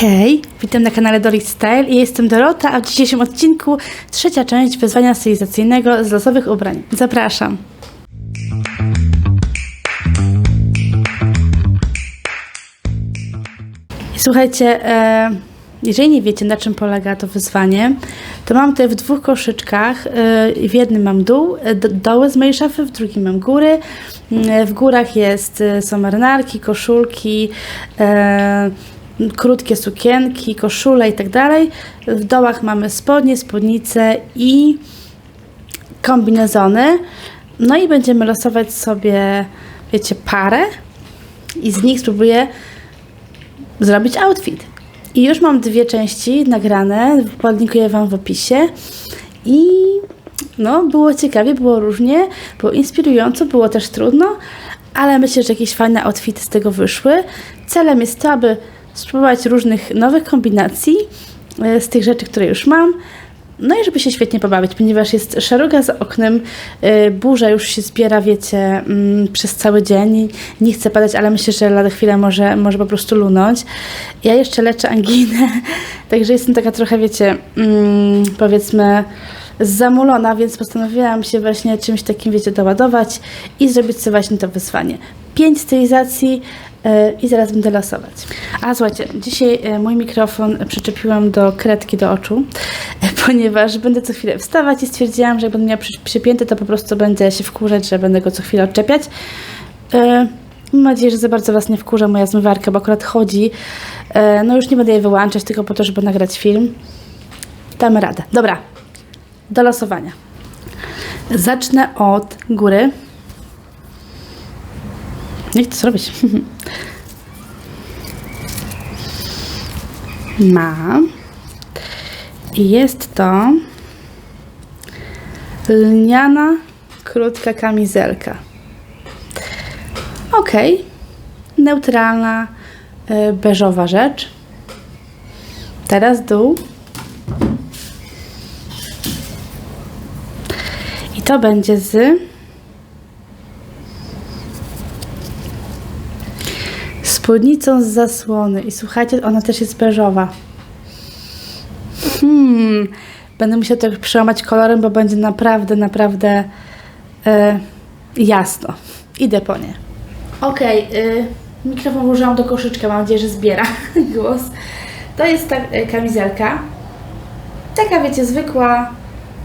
Hej, witam na kanale Doris Style i jestem Dorota, a w dzisiejszym odcinku trzecia część wyzwania stylizacyjnego z losowych ubrań. Zapraszam. Słuchajcie, e, jeżeli nie wiecie na czym polega to wyzwanie, to mam tutaj w dwóch koszyczkach. e, W jednym mam dół, e, doły z mojej szafy, w drugim mam góry. Mm, W górach jest, są marynarki, koszulki, krótkie sukienki, koszule i tak dalej. W dołach mamy spodnie, spódnice i kombinezony. No i będziemy losować sobie, wiecie, parę i z nich spróbuję zrobić outfit. I już mam dwie części nagrane, podlinkuję Wam w opisie. I no, było ciekawie, było różnie, było inspirująco, było też trudno, ale myślę, że jakieś fajne outfity z tego wyszły. Celem jest to, aby spróbować różnych nowych kombinacji e, z tych rzeczy, które już mam. No i żeby się świetnie pobawić, ponieważ jest szaruga za oknem, y, burza już się zbiera, wiecie, mm, przez cały dzień. Nie chcę padać, ale myślę, że lada chwilę może, może po prostu lunąć. Ja jeszcze leczę anginę, także jestem taka trochę, wiecie, mm, powiedzmy zamulona, więc postanowiłam się właśnie czymś takim, wiecie, doładować i zrobić sobie właśnie to wyzwanie. Pięć stylizacji i zaraz będę losować. A słuchajcie, dzisiaj y, mój mikrofon przyczepiłam do kredki do oczu, ponieważ będę co chwilę wstawać i stwierdziłam, że jak będę miała przy- przypięty, to po prostu będę się wkurzać, że będę go co chwilę odczepiać. Mam nadzieję, że za bardzo Was nie wkurza moja zmywarka, bo akurat chodzi. No już nie będę jej wyłączać, tylko po to, żeby nagrać film. Damy radę. Dobra, do losowania. Zacznę od góry. Jak to zrobić? Mam. I jest to lniana, krótka kamizelka. Ok. Neutralna, y, beżowa rzecz. Teraz dół. I to będzie z spódnicą z zasłony. I słuchajcie, ona też jest beżowa. Hmm, będę musiała to przełamać kolorem, bo będzie naprawdę, naprawdę e, jasno. Idę po nie. Okej, y, mikrofon włożyłam do koszyczka, mam nadzieję, że zbiera głos. To jest ta y, kamizelka. Taka, wiecie, zwykła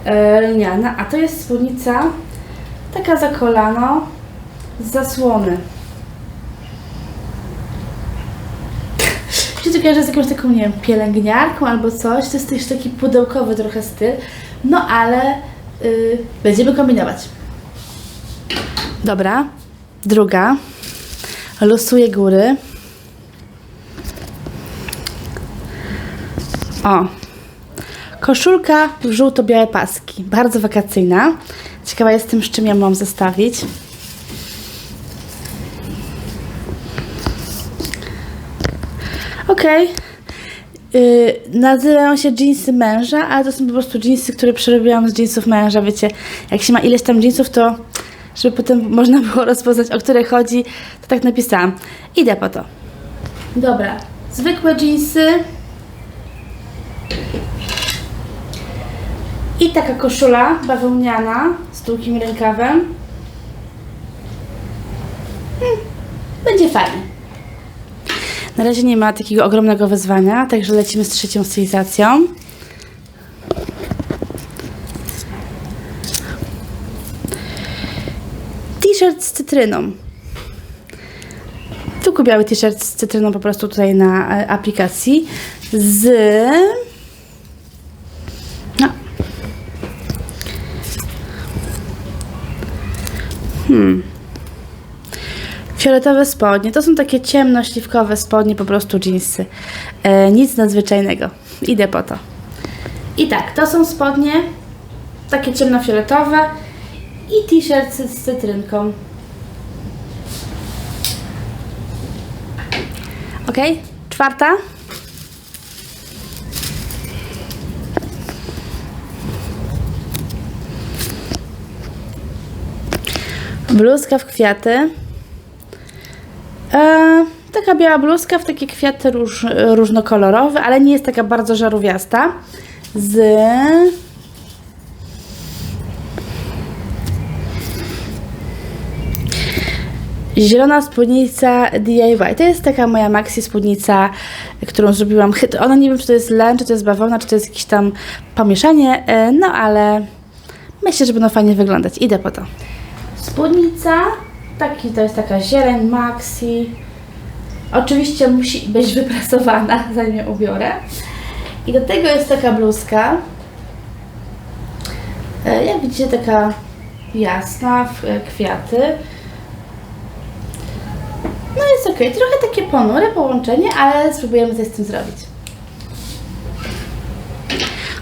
e, lniana, a to jest spódnica taka za kolano z zasłony. Kojarzy z jakąś taką, nie wiem, pielęgniarką albo coś. To jest też taki pudełkowy trochę styl. No ale y, będziemy kombinować. Dobra, druga. Losuję góry. O. Koszulka w żółto-białe paski. Bardzo wakacyjna. Ciekawa jestem, z czym ją mam zestawić. Okej. Yy, nazywają się jeansy męża, ale to są po prostu jeansy, które przerobiłam z jeansów męża. Wiecie, jak się ma ileś tam jeansów, to żeby potem można było rozpoznać, o które chodzi, to tak napisałam. Idę po to. Dobra, zwykłe jeansy. I taka koszula bawełniana z długim rękawem. Hmm, będzie fajnie. Na razie nie ma takiego ogromnego wyzwania, także lecimy z trzecią stylizacją. T-shirt z cytryną. Tylko biały t-shirt z cytryną po prostu tutaj na e, aplikacji. Z... No. Hmm. Fioletowe spodnie. To są takie ciemno-śliwkowe spodnie, po prostu jeansy. E, nic nadzwyczajnego. Idę po to. I tak, to są spodnie takie ciemnofioletowe i t-shirt z, z cytrynką. Ok, czwarta. Bluzka w kwiaty. E, Taka biała bluzka w takie kwiaty róż, różnokolorowe, ale nie jest taka bardzo żarówiasta. Z Zielona spódnica DIY. To jest taka moja maxi spódnica, którą zrobiłam. Ona nie wiem, czy to jest len, czy to jest bawełna, czy to jest jakieś tam pomieszanie, e, no ale myślę, że będą fajnie wyglądać. Idę po to. Spódnica, taki, to jest taka zieleń maxi. Oczywiście musi być wyprasowana, zanim ją ubiorę. I do tego jest taka bluzka. E, Jak widzicie, taka jasna, w e, kwiaty. No jest ok, trochę takie ponure połączenie, ale spróbujemy coś z tym zrobić.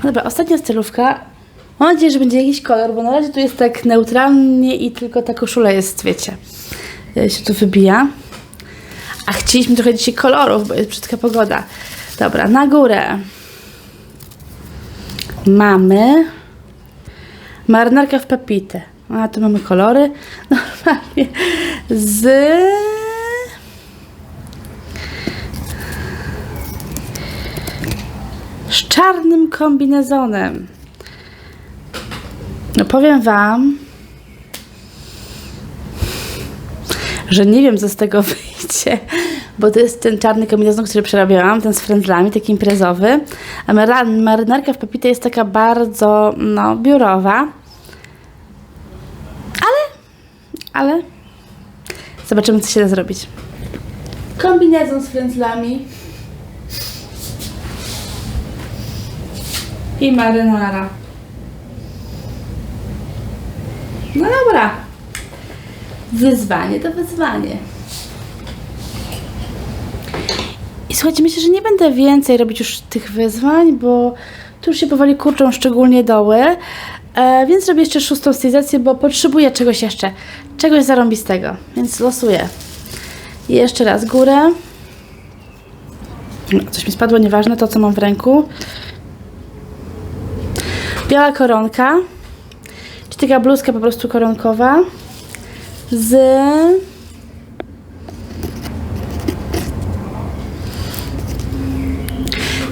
No dobra, ostatnia stylówka. Mam nadzieję, że będzie jakiś kolor, bo na razie tu jest tak neutralnie i tylko ta koszula jest, wiecie, e, się tu wybija. A chcieliśmy trochę dzisiaj kolorów, bo jest brzydka pogoda. Dobra, na górę mamy marynarka w pepitę. A tu mamy kolory. Normalnie z z czarnym kombinezonem. No powiem Wam, że nie wiem, co z tego wyjdzie, bo to jest ten czarny kombinezon, który przerabiałam, ten z frędzlami, taki imprezowy. A marynarka w Pepite jest taka bardzo, no, biurowa. Ale, ale zobaczymy, co się da zrobić. Kombinezon z frędzlami. I marynara. No dobra. Wyzwanie to wyzwanie. I słuchajcie, myślę, że nie będę więcej robić już tych wyzwań, bo tu już się powoli kurczą szczególnie doły. E, więc robię jeszcze szóstą stylizację, bo potrzebuję czegoś jeszcze. Czegoś zarąbistego. Więc losuję. Jeszcze raz górę. Coś mi spadło, nieważne, to co mam w ręku. Biała koronka. Taka bluzka po prostu koronkowa. Z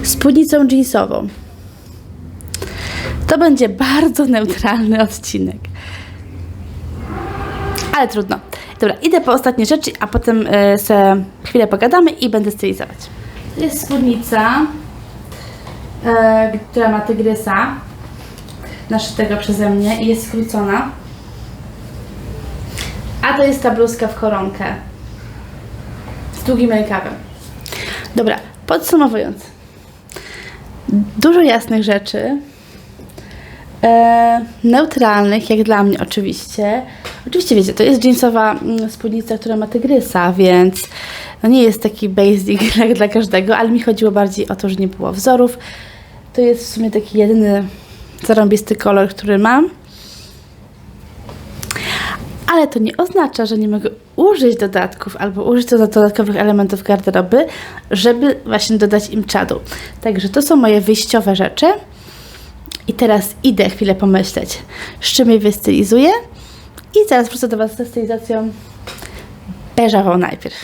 spódnicą jeansową. To będzie bardzo neutralny odcinek. Ale trudno. Dobra, idę po ostatnie rzeczy, a potem y, se chwilę pogadamy i będę stylizować. To jest spódnica, y, która ma tygrysa naszytego przeze mnie i jest skrócona. A to jest ta bluzka w koronkę z długim rękawem. Dobra, podsumowując. Dużo jasnych rzeczy. E, neutralnych, jak dla mnie oczywiście. Oczywiście wiecie, to jest jeansowa mm, spódnica, która ma tygrysa, więc no nie jest taki basic jak dla każdego, ale mi chodziło bardziej o to, że nie było wzorów. To jest w sumie taki jedyny zarąbisty kolor, który mam. Ale to nie oznacza, że nie mogę użyć dodatków albo użyć do- dodatkowych elementów garderoby, żeby właśnie dodać im czadu. Także to są moje wyjściowe rzeczy. I teraz idę chwilę pomyśleć, z czym je wystylizuję. I zaraz wrócę do Was ze stylizacją beżową najpierw.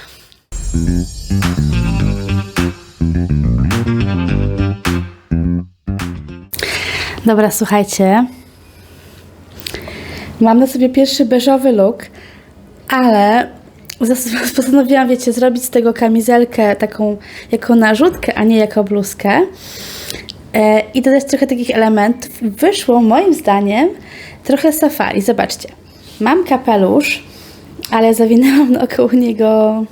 Dobra, słuchajcie. Mam na sobie pierwszy beżowy look, ale postanowiłam, wiecie, zrobić z tego kamizelkę taką jako narzutkę, a nie jako bluzkę. E, I dodać trochę takich elementów. Wyszło moim zdaniem trochę safari. Zobaczcie. Mam kapelusz, ale zawinęłam naokoło niego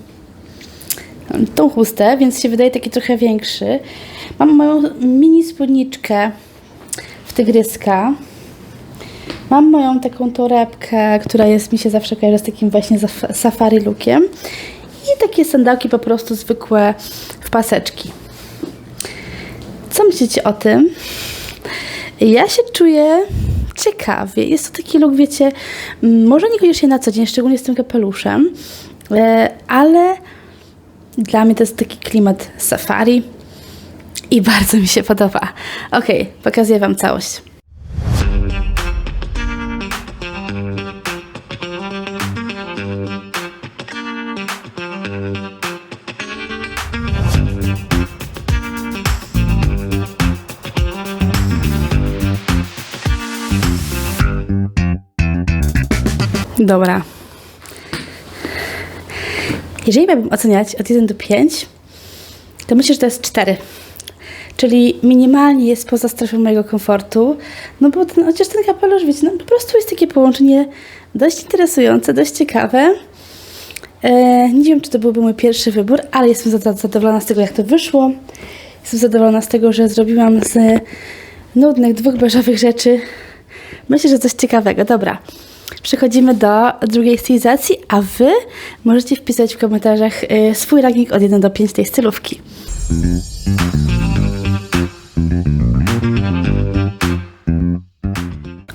tą chustę, więc się wydaje taki trochę większy. Mam moją mini spódniczkę tygryska. Mam moją taką torebkę, która jest mi się zawsze kojarzy z takim właśnie safari lookiem. I takie sandałki po prostu zwykłe w paseczki. Co myślicie o tym? Ja się czuję ciekawie. Jest to taki look, wiecie, może niekoniecznie na co dzień, szczególnie z tym kapeluszem, e, ale dla mnie to jest taki klimat safari i bardzo mi się podoba. Ok, pokazuję Wam całość. Dobra. Jeżeli miałabym oceniać od 1 do 5, to myślę, że to jest 4. Czyli minimalnie jest poza strefą mojego komfortu. No bo ten, chociaż ten kapelusz, wiecie, no po prostu jest takie połączenie dość interesujące, dość ciekawe. E, nie wiem, czy to byłby mój pierwszy wybór, ale jestem zadowolona z tego, jak to wyszło. Jestem zadowolona z tego, że zrobiłam z nudnych dwóch beżowych rzeczy. Myślę, że coś ciekawego. Dobra. Przechodzimy do drugiej stylizacji, a Wy możecie wpisać w komentarzach y, swój ranking od 1 do 5 tej stylówki.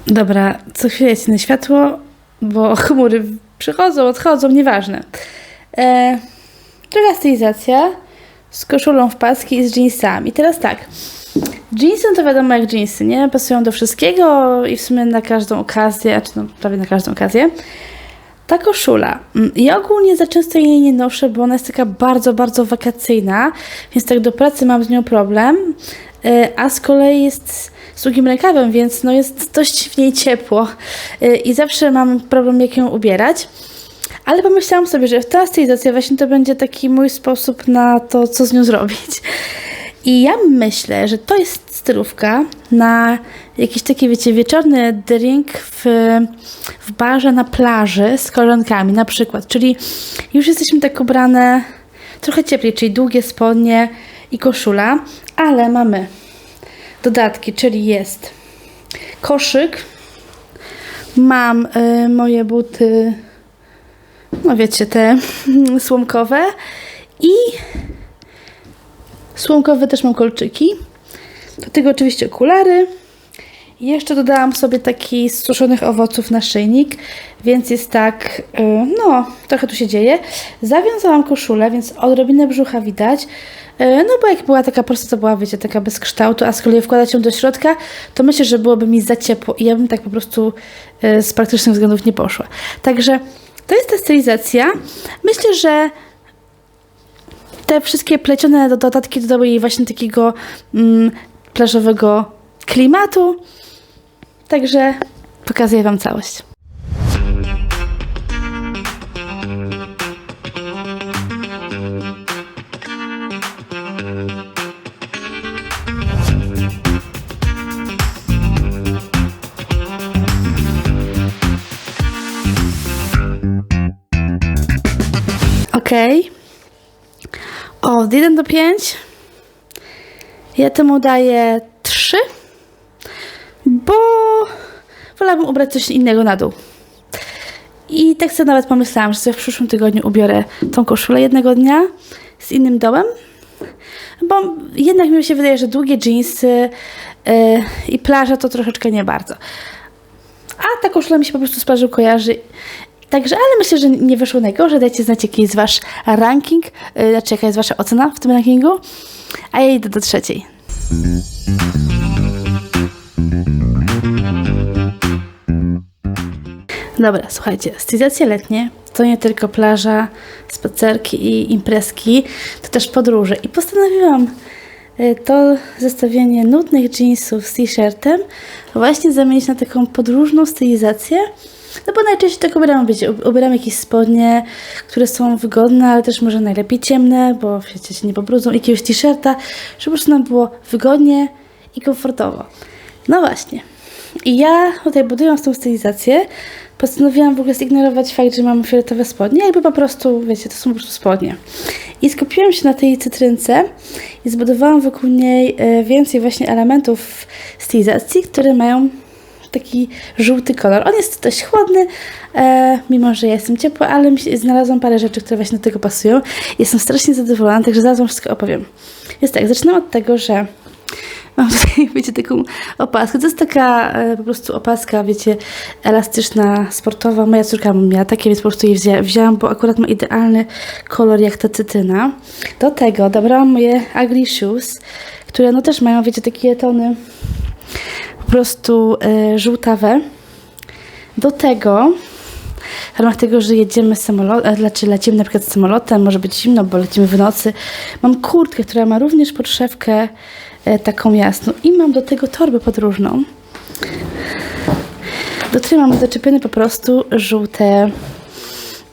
Dobra, co chwilę jest inne światło, bo chmury przychodzą, odchodzą, nieważne. E, druga stylizacja z koszulą w paski i z jeansami. Teraz tak, jeansy no to wiadomo jak jeansy, nie? Pasują do wszystkiego i w sumie na każdą okazję, czy no prawie na każdą okazję. Ta koszula. mm, Ja ogólnie za często jej nie noszę, bo ona jest taka bardzo, bardzo wakacyjna, więc tak do pracy mam z nią problem. E, A z kolei jest z długim rękawem, więc no jest dość w niej ciepło E, i zawsze mam problem, jak ją ubierać. Ale pomyślałam sobie, że ta stylizacja właśnie to będzie taki mój sposób na to, co z nią zrobić. I ja myślę, że to jest stylówka na jakiś taki, wiecie, wieczorny drink w, w barze na plaży z kolonkami na przykład. Czyli już jesteśmy tak ubrane trochę cieplej, czyli długie spodnie i koszula, ale mamy dodatki, czyli jest koszyk, mam y, moje buty, no wiecie, te słomkowe i słomkowe też mam kolczyki. Do tego oczywiście okulary. Jeszcze dodałam sobie taki z suszonych owoców naszyjnik, więc jest tak, y, no, trochę tu się dzieje. Zawiązałam koszulę, więc odrobinę brzucha widać. Y, No bo jak była taka prosta, to była, wiecie, taka bez kształtu, a z kolei wkładać ją do środka, to myślę, że byłoby mi za ciepło i ja bym tak po prostu y, z praktycznych względów nie poszła. Także to jest ta stylizacja. Myślę, że te wszystkie plecione do- dodatki dodały jej właśnie takiego mm, plażowego klimatu. Także pokazuję Wam całość. Okej. Od 1 do 5 ja temu daję 3, bo wolałabym ubrać coś innego na dół. I tak sobie nawet pomyślałam, że sobie w przyszłym tygodniu ubiorę tą koszulę jednego dnia z innym dołem, bo jednak mi się wydaje, że długie jeansy yy, i plaża to troszeczkę nie bardzo. A ta koszula mi się po prostu z plażą kojarzy. Także, ale myślę, że nie wyszło najgorzej. Dajcie znać, jaki jest wasz ranking, yy, znaczy jaka jest wasza ocena w tym rankingu. A ja idę do trzeciej. Dobra, słuchajcie, stylizacje letnie to nie tylko plaża, spacerki i imprezki, to też podróże. I postanowiłam y, to zestawienie nudnych jeansów z t-shirtem właśnie zamienić na taką podróżną stylizację. No bo najczęściej tak ubieram, wiecie, ub- ubieram jakieś spodnie, które są wygodne, ale też może najlepiej ciemne, bo wiecie, się nie pobrudzą, jakiegoś t-shirta, żeby po nam było wygodnie i komfortowo. No właśnie. I ja tutaj budując tą stylizację, postanowiłam w ogóle zignorować fakt, że mam fioletowe spodnie, jakby po prostu, wiecie, to są po prostu spodnie. I skupiłam się na tej cytrynce i zbudowałam wokół niej e, więcej właśnie elementów stylizacji, które mają taki żółty kolor. On jest dość chłodny, e, mimo że ja jestem ciepła, ale znalazłam parę rzeczy, które właśnie do tego pasują. Jestem strasznie zadowolona, także zaraz wam wszystko opowiem. Jest tak, zaczynam od tego, że Mam tutaj, wiecie, taką opaskę. To jest taka e, po prostu opaska, wiecie, elastyczna, sportowa. Moja córka miała takie, więc po prostu jej wzię, wzięłam, bo akurat ma idealny kolor jak ta cytyna. Do tego dobrałam moje ugly shoes, które no też mają, wiecie, takie tony po prostu e, żółtawe. Do tego w ramach tego, że jedziemy samolotem, znaczy lecimy na przykład samolotem, może być zimno, bo lecimy w nocy. Mam kurtkę, która ma również podszewkę taką jasną i mam do tego torbę podróżną. do której mam zaczepiony po prostu żółte,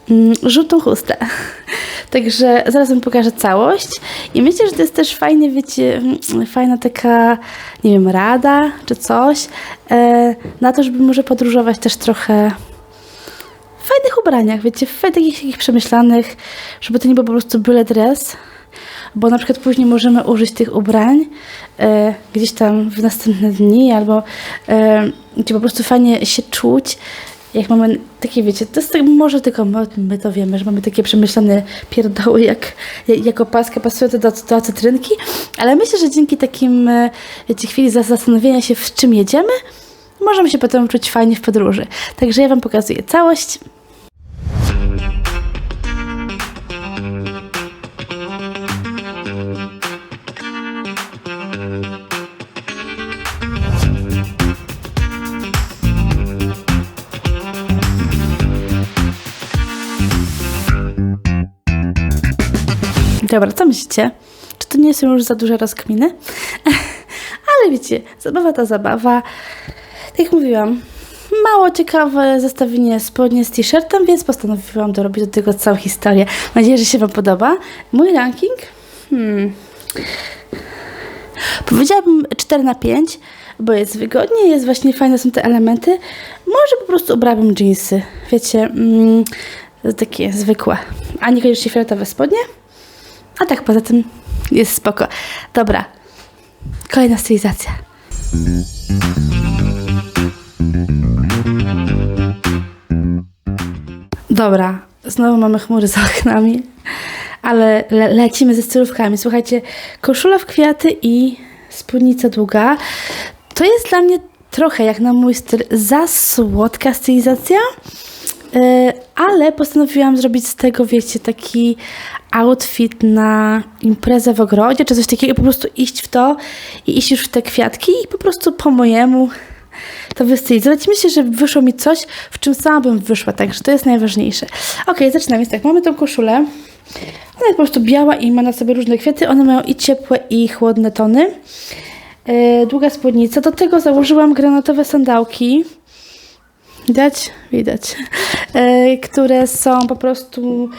mm, żółtą chustę. Także zaraz wam pokażę całość i myślę, że to jest też fajnie, wiecie, mm, fajna taka, nie wiem, rada czy coś e, na to, żeby może podróżować też trochę w fajnych ubraniach, wiecie, w takich, takich przemyślanych, żeby to nie był po prostu byle dres, bo na przykład później możemy użyć tych ubrań e, gdzieś tam w następne dni, albo e, gdzie po prostu fajnie się czuć, jak mamy takie, wiecie, to jest tak, może tylko my, my to wiemy, że mamy takie przemyślane pierdoły jak, jak, jak opaska pasujące do, do cytrynki, ale myślę, że dzięki takim, e, wiecie, chwili zas- zastanowienia się, w czym jedziemy, możemy się potem czuć fajnie w podróży. Także ja Wam pokazuję całość. Dobra, co myślicie? Czy to nie są już za duże rozkminy? Ale wiecie, zabawa ta zabawa. Tak jak mówiłam, mało ciekawe zestawienie spodnie z t-shirtem, więc postanowiłam dorobić do tego całą historię. Mam nadzieję, że się Wam podoba. Mój ranking? Hmm. Powiedziałabym 4 na 5, bo jest wygodnie, jest właśnie fajne są te elementy. Może po prostu ubrałabym jeansy. Wiecie, mm, takie zwykłe. A niekoniecznie fioletowe spodnie. A tak poza tym jest spoko. Dobra. Kolejna stylizacja. Dobra, znowu mamy chmury za oknami, ale le lecimy ze stylówkami. Słuchajcie, koszula w kwiaty i spódnica długa. To jest dla mnie trochę jak na mój styl za słodka stylizacja, ale postanowiłam zrobić z tego, wiecie, taki outfit na imprezę w ogrodzie, czy coś takiego, po prostu iść w to i iść już w te kwiatki i po prostu po mojemu to wystylizować. Myślę, że wyszło mi coś, w czym sama bym wyszła, także to jest najważniejsze. Ok, zaczynamy. Więc tak, mamy tą koszulę. Ona jest po prostu biała i ma na sobie różne kwiaty. One mają i ciepłe, i chłodne tony. Yy, długa spódnica. Do tego założyłam granatowe sandałki. Widać? Widać. Yy, które są po prostu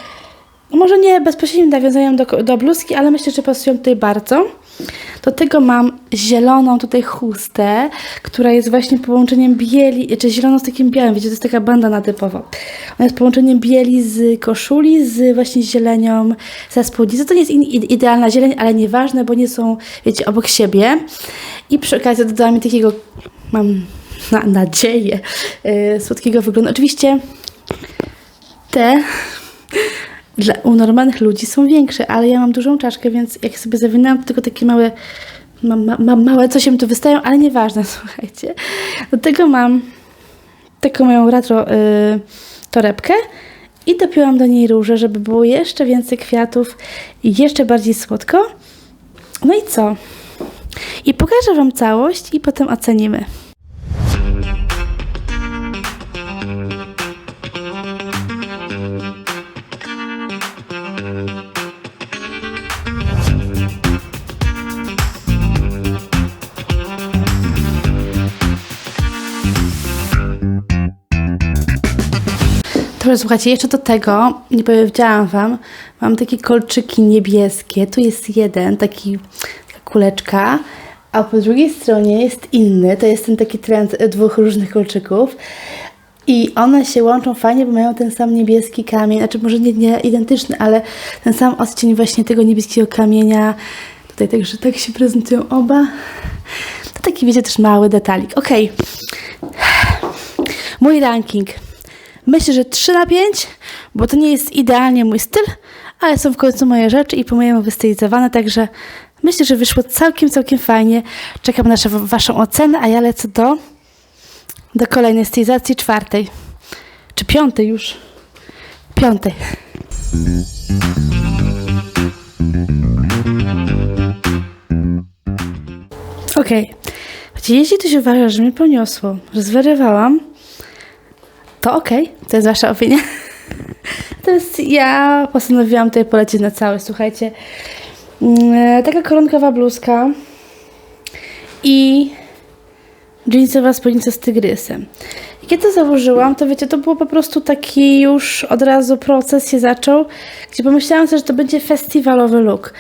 może nie bezpośrednim nawiązaniem do, do bluzki, ale myślę, że pasują tutaj bardzo. Do tego mam zieloną tutaj chustę, która jest właśnie połączeniem bieli, czy zieloną z takim białym, wiecie, to jest taka bandana typowo. Ona jest połączeniem bieli z koszuli, z właśnie zielenią ze spódnicy. To nie jest idealna zieleń, ale nieważne, bo nie są, wiecie, obok siebie. I przy okazji dodałam takiego, mam na, nadzieję, yy, słodkiego wyglądu. Oczywiście te dla, u normalnych ludzi są większe, ale ja mam dużą czaszkę, więc jak sobie zawinęłam, to tylko takie małe, ma, ma, ma, małe coś mi tu wystają, ale nieważne, słuchajcie. Do tego mam taką moją retro y, torebkę i dopiłam do niej róże, żeby było jeszcze więcej kwiatów i jeszcze bardziej słodko. No i co? I pokażę Wam całość i potem ocenimy. Słuchajcie, jeszcze do tego, nie powiedziałam Wam, mam takie kolczyki niebieskie. Tu jest jeden, taki, taka kuleczka, a po drugiej stronie jest inny. To jest ten taki trend dwóch różnych kolczyków. I one się łączą fajnie, bo mają ten sam niebieski kamień, znaczy może nie, nie identyczny, ale ten sam odcień właśnie tego niebieskiego kamienia. Tutaj także tak się prezentują oba. To taki, wiecie, też mały detalik. Ok. Mój ranking. Myślę, że 3 na 5, bo to nie jest idealnie mój styl, ale są w końcu moje rzeczy i po mojemu wystylizowane, także myślę, że wyszło całkiem, całkiem fajnie. Czekam na Waszą ocenę, a ja lecę do, do kolejnej stylizacji, czwartej. Czy piątej już? Piątej. Okej. Okay. Jeśli ktoś uważa, że mnie poniosło, że zwariowałam, to okej, okay. to jest wasza opinia. Natomiast ja postanowiłam tutaj polecieć na całe, słuchajcie. Mm, taka koronkowa bluzka i jeansowa spódnica z tygrysem. Kiedy to założyłam, to wiecie, to było po prostu taki już od razu proces się zaczął, gdzie pomyślałam sobie, że to będzie festiwalowy look.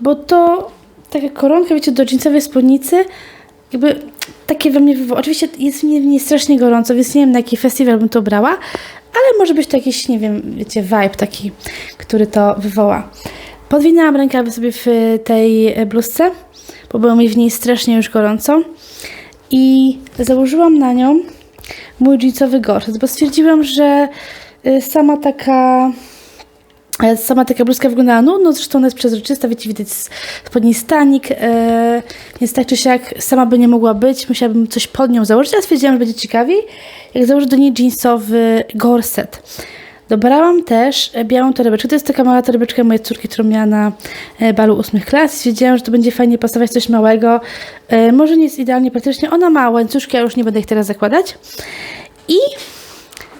Bo to taka koronka, wiecie, do jeansowej spódnicy, jakby takie we mnie wywoła. Oczywiście jest mnie w niej strasznie gorąco, więc nie wiem na jaki festiwal bym to brała, ale może być to jakiś, nie wiem, wiecie, vibe taki, który to wywoła. Podwinęłam rękawy sobie w tej bluzce, bo było mi w niej strasznie już gorąco i założyłam na nią mój jeansowy gorset, bo stwierdziłam, że y, sama taka sama taka bluzka wyglądała nudno, zresztą ona jest przezroczysta, wiecie, widać spod niej stanik, e, więc tak czy siak sama by nie mogła być, musiałabym coś pod nią założyć, ale stwierdziłam, że będzie ciekawiej, jak założę do niej jeansowy gorset. Dobrałam też białą torebeczkę. To jest taka mała torebeczka mojej córki, którą miała na e, balu ósmych klas. Wiedziałam, że to będzie fajnie pasować coś małego. E, może nie jest idealnie praktycznie. Ona ma łańcuszki, ja już nie będę ich teraz zakładać. I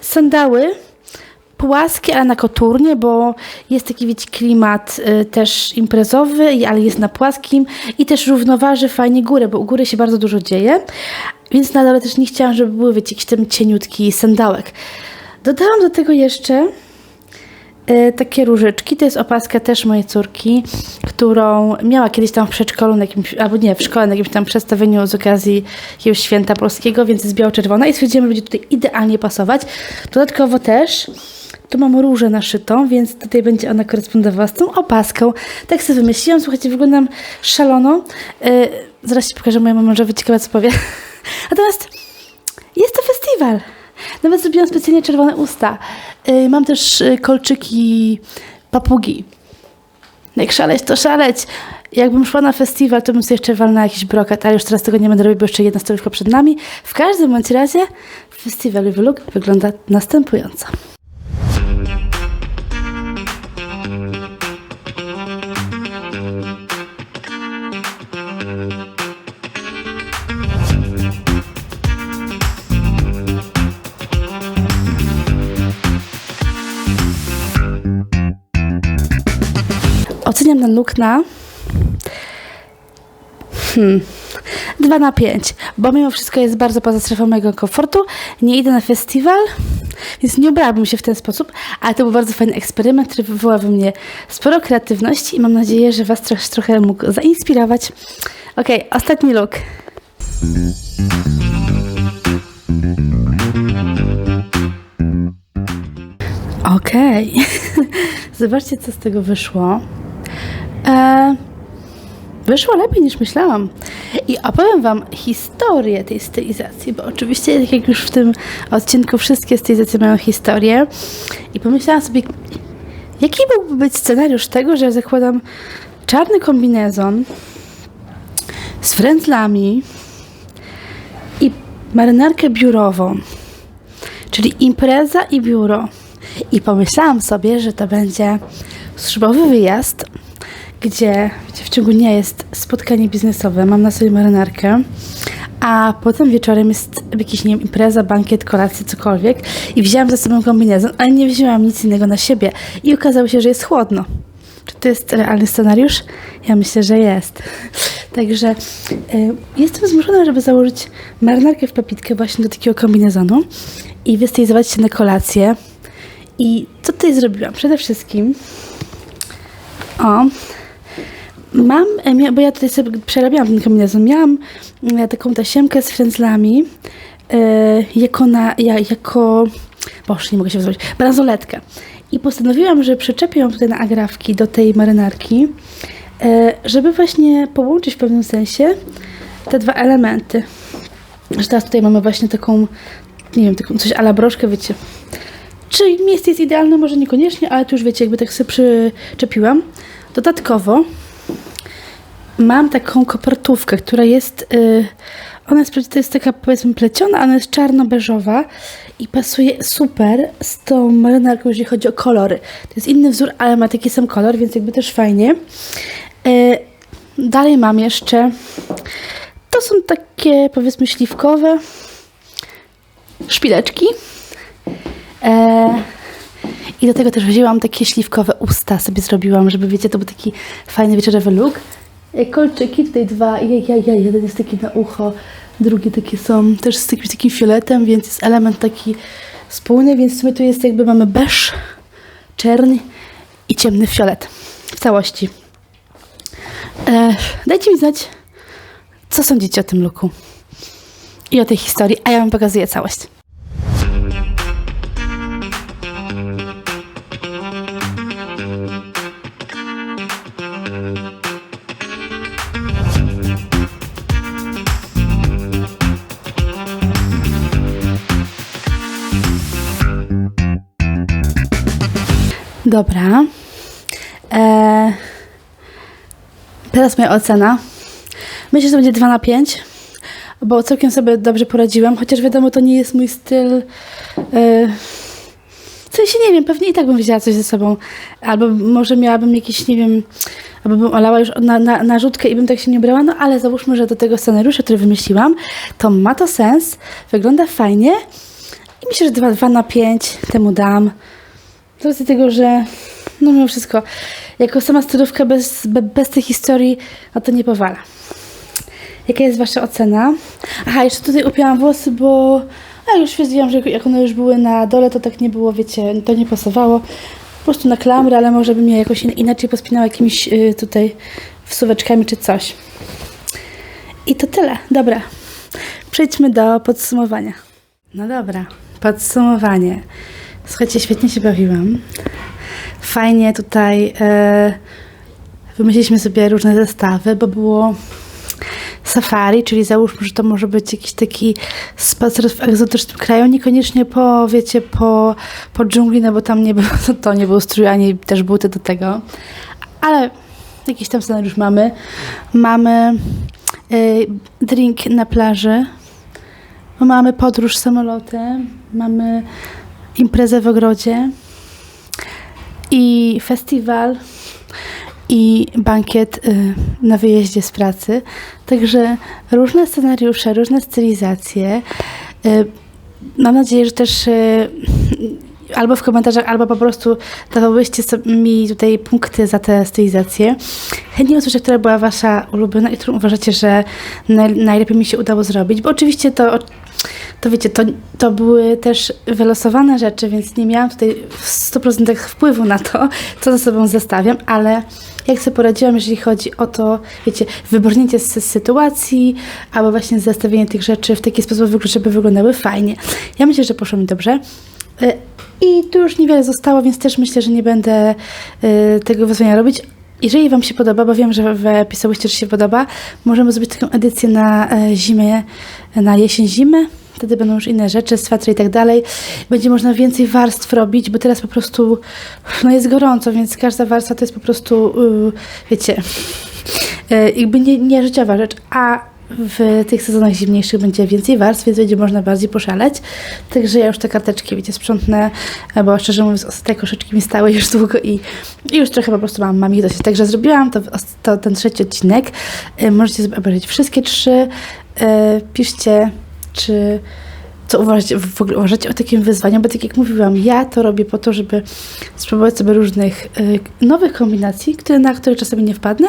sandały płaskie, ale na koturnie, bo jest taki, wiecie, klimat y, też imprezowy, ale jest na płaskim i też równoważy fajnie górę, bo u góry się bardzo dużo dzieje, więc na dole też nie chciałam, żeby były, wiecie, jakiś ten cieniutki sandałek. Dodałam do tego jeszcze takie różyczki. To jest opaska też mojej córki, którą miała kiedyś tam w przedszkolu, jakimś, albo nie, w szkole, na jakimś tam przedstawieniu z okazji jakiegoś święta polskiego, więc jest biało-czerwona i stwierdziłam, że będzie tutaj idealnie pasować. Dodatkowo też tu mam różę naszytą, więc tutaj będzie ona korespondowała z tą opaską. Tak sobie wymyśliłam. Słuchajcie, wyglądam szalono. Yy, zaraz ci pokażę mojemu mężowi, ciekawe co powie. Natomiast jest to festiwal. Nawet zrobiłam specjalnie czerwone usta. Yy, mam też yy, kolczyki papugi. No Jak szaleć, to szaleć. Jakbym szła na festiwal, to bym sobie jeszcze walnęła jakiś brokat, ale już teraz tego nie będę robić, bo jeszcze jedna stolówka przed nami. W każdym bądź razie festiwalowy look wygląda następująco. Oceniam ten look na hmm, 2 na 5, bo mimo wszystko jest bardzo poza strefą mojego komfortu. Nie idę na festiwal, więc nie ubrałabym się w ten sposób, ale to był bardzo fajny eksperyment, który wywołał we mnie sporo kreatywności i mam nadzieję, że Was trochę, trochę mógł zainspirować. Okej, ostatni look. Okej. Zobaczcie, co z tego wyszło. E, wyszło lepiej niż myślałam. I opowiem Wam historię tej stylizacji, bo oczywiście, tak jak już w tym odcinku, wszystkie stylizacje mają historię. I pomyślałam sobie, jaki mógłby być scenariusz tego, że ja zakładam czarny kombinezon z frędzlami i marynarkę biurową, czyli impreza i biuro. I pomyślałam sobie, że to będzie służbowy wyjazd, gdzie, w ciągu dnia jest spotkanie biznesowe, mam na sobie marynarkę, a potem wieczorem jest jakiś, nie wiem, impreza, bankiet, kolacja, cokolwiek i wzięłam ze sobą kombinezon, ale nie wzięłam nic innego na siebie i okazało się, że jest chłodno. Czy to jest realny scenariusz? Ja myślę, że jest. Także y, jestem zmuszona, żeby założyć marynarkę w papitkę właśnie do takiego kombinezonu i wystylizować się na kolację. I co tutaj zrobiłam? Przede wszystkim o, mam, bo ja tutaj sobie przerabiałam ten kombinezon, miałam taką tasiemkę z frędzlami e, jako na, ja, jako, boże, nie mogę się wyzwać, bransoletkę. I postanowiłam, że przyczepię ją tutaj na agrafki do tej marynarki, e, żeby właśnie połączyć w pewnym sensie te dwa elementy. Że teraz tutaj mamy właśnie taką, nie wiem, taką coś ala broszkę, wiecie. Czy miejsce jest idealne? Może niekoniecznie, ale tu już wiecie, jakby tak sobie przyczepiłam. Dodatkowo mam taką kopertówkę, która jest, y, ona jest, to jest taka powiedzmy pleciona, ona jest czarno-beżowa i pasuje super z tą marynarką, jeżeli chodzi o kolory. To jest inny wzór, ale ma taki sam kolor, więc jakby też fajnie. Y, dalej mam jeszcze, to są takie powiedzmy śliwkowe szpileczki. E, I do tego też wzięłam takie śliwkowe usta, sobie zrobiłam, żeby wiecie, to był taki fajny wieczorowy look. E, Kolczyki, tutaj dwa, ja, ja, ja, jeden jest taki na ucho, drugi takie są też z takim, takim fioletem, więc jest element taki spójny, więc sumie tu jest jakby mamy beż, czerń i ciemny fiolet w całości. E, dajcie mi znać, co sądzicie o tym looku i o tej historii, a ja wam pokazuję całość. Dobra. E, teraz moja ocena. Myślę, że będzie 2 na 5, bo całkiem sobie dobrze poradziłam, chociaż wiadomo, to nie jest mój styl. E, w sensie nie wiem, pewnie i tak bym wzięła coś ze sobą. Albo może miałabym jakiś, nie wiem, albo bym olała już na, na, na rzutkę i bym tak się nie brała, no ale załóżmy, że do tego scenariusza, który wymyśliłam, to ma to sens, wygląda fajnie i myślę, że 2, 2 na 5 temu dam. Z tego, że no mimo wszystko, jako sama stylówka bez, be, bez tej historii, no to nie powala. Jaka jest wasza ocena? Aha, jeszcze tutaj upiłam włosy, bo a już stwierdziłam, że jak one już były na dole, to tak nie było, wiecie, to nie pasowało. Po prostu na klamrę, ale może bym je jakoś in- inaczej pospinała jakimiś y, tutaj wsuweczkami czy coś. I to tyle. Dobra. Przejdźmy do podsumowania. No dobra, podsumowanie. Słuchajcie, świetnie się bawiłam. Fajnie tutaj e, wymyśliliśmy sobie różne zestawy, bo było safari, czyli załóżmy, że to może być jakiś taki spacer w egzotycznym kraju, niekoniecznie po, wiecie, po, po dżungli, no bo tam nie było, to nie był strój, ani też buty do tego. Ale jakiś tam scenariusz mamy. Mamy y, drink na plaży, mamy podróż samolotem, mamy imprezę w ogrodzie i festiwal i bankiet y, na wyjeździe z pracy. Także różne scenariusze, różne stylizacje. Y, mam nadzieję, że też y, albo w komentarzach, albo po prostu dawałyście mi tutaj punkty za te stylizacje. Chętnie usłyszę, która była wasza ulubiona i którą uważacie, że naj, najlepiej mi się udało zrobić, bo oczywiście to, to wiecie, to, to były też wylosowane rzeczy, więc nie miałam tutaj w 100% wpływu na to, co ze sobą zestawiam, ale jak sobie poradziłam, jeżeli chodzi o to, wiecie, wybrnięcie z, sytuacji, albo właśnie zestawienie tych rzeczy w taki sposób, żeby wyglądały fajnie. Ja myślę, że poszło mi dobrze. Y, I tu już niewiele zostało, więc też myślę, że nie będę y, tego wyzwania robić. Jeżeli Wam się podoba, bo wiem, że Wy pisałyście, że się podoba, możemy zrobić taką edycję na e, zimę, na jesień-zimę. Wtedy będą już inne rzeczy, swatry i tak dalej. Będzie można więcej warstw robić, bo teraz po prostu no jest gorąco, więc każda warstwa to jest po prostu, y, wiecie, y, jakby nie, nie życiowa rzecz, a w tych sezonach zimniejszych będzie więcej warstw, więc będzie można bardziej poszaleć. Także ja już te karteczki, wiecie, sprzątnę, bo szczerze mówiąc, te koszyczki mi stały już długo i, i już trochę po prostu mam, mam ich dosyć. Także zrobiłam to, to ten trzeci odcinek. Y, Możecie sobie obejrzeć wszystkie trzy. Y, Piszcie, czy co uważacie, w ogóle uważacie o takim wyzwaniu, bo tak jak mówiłam, ja to robię po to, żeby spróbować sobie różnych y, nowych kombinacji, które, na które czasami nie wpadnę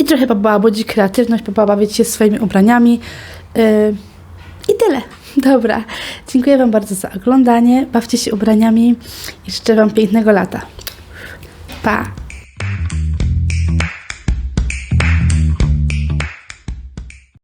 i trochę pobawić kreatywność, pobawić się swoimi ubraniami yy, i tyle. Dobra, dziękuję Wam bardzo za oglądanie, bawcie się ubraniami i życzę Wam pięknego lata. Pa!